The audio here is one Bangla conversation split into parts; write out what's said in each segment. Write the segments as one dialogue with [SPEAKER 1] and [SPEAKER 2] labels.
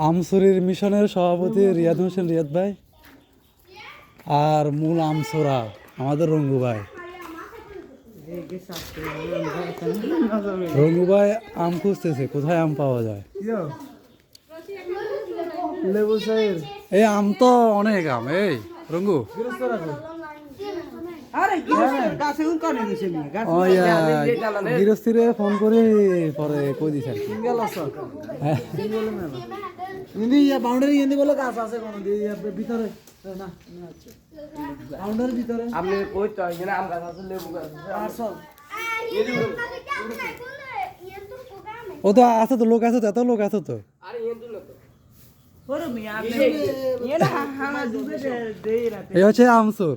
[SPEAKER 1] আমসুরির মিশনের সভাপতি রিয়াদ হোসেন রিয়াদ ভাই আর মূল আমসুরা আমাদের রঙ্গু ভাই। রঙ্গু ভাই আম খুঁজতেছে কোথায় আম পাওয়া যায়? এই আম তো অনেক আম এই রঙ্গু
[SPEAKER 2] আরে গাছে উন কানে দিছে নি গাছ
[SPEAKER 1] ওই গৃহস্থিরে ফোন করে পরে কই দিছে আর কি।
[SPEAKER 2] সিঙ্গেল আছে
[SPEAKER 1] হ্যাঁ।
[SPEAKER 2] ইয়া বাউন্ডারি ইন্দি বলে গাছ আছে কোন ভিতরে না বাউন্ডারি ভিতরে।
[SPEAKER 3] আপনি কই তো এখানে আম গাছ আছে লেবু গাছ আছে।
[SPEAKER 2] আর সব।
[SPEAKER 1] ও তো আছে তো লোক আছে তো এত লোক আছে তো।
[SPEAKER 3] আরে
[SPEAKER 1] এই হচ্ছে আমসুর।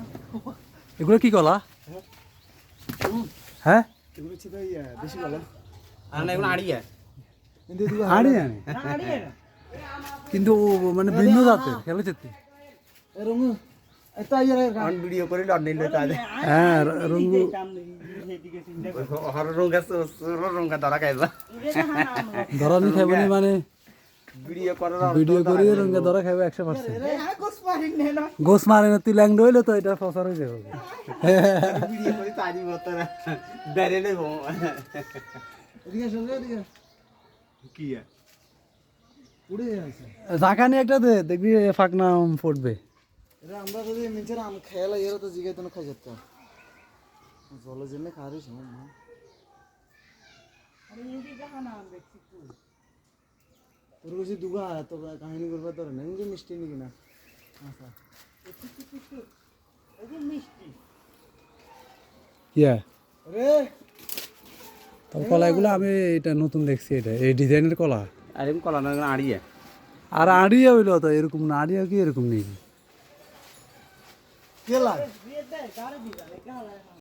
[SPEAKER 1] এগুলা কি কলা? হ্যাঁ?
[SPEAKER 2] এগুলো ছিল ইয়া বেশি ভালো
[SPEAKER 3] আর না এগুলো আড়িয়া
[SPEAKER 2] কিন্তু দিবা
[SPEAKER 1] আড়ি আনি। কিন্তু মানে ভিন্ন জাতের খেলে যেতে
[SPEAKER 3] ভিডিও করে লট নিলে তাহলে।
[SPEAKER 1] হ্যাঁ রঙ্গু
[SPEAKER 3] হর রুঙ্গা ধরা খাইবা
[SPEAKER 1] ধরানি খাইবনি মানে?
[SPEAKER 3] ভিডিও করার
[SPEAKER 1] ভিডিও করি রঙ্গে ধরা খাইবে
[SPEAKER 2] গোস
[SPEAKER 1] গোস মারে না তুই ল্যাংড হইলে তো এটা প্রচার হয়ে যাবে।
[SPEAKER 3] ভিডিও করে তাজি মতো বেরে নেব।
[SPEAKER 2] এদিকে সরে এদিকে
[SPEAKER 3] কি
[SPEAKER 2] উড়ে যাচ্ছে।
[SPEAKER 1] জাকানি একটা দে দেখবি ফাঁক নাম ফুটবে।
[SPEAKER 2] এটা আমরা যদি নিচের আম খেয়ালা এর তো জিগাই তো খাই যেত জলে জেনে খারিস না। তোর কাছে দুগা তো কাহিনী করবার তোর না কিন্তু মিষ্টি নাকি না? আচ্ছা।
[SPEAKER 1] ইয়া।
[SPEAKER 2] রে
[SPEAKER 1] তোর কলাগুলো আমি এটা নতুন দেখছি এটা এই ডিজাইনের কলা।
[SPEAKER 3] আরে কলা না আড়িয়া।
[SPEAKER 1] আর আড়িয়া হইল তো এরকম না আড়িয়া কি এরকম নেই?
[SPEAKER 2] কেলা?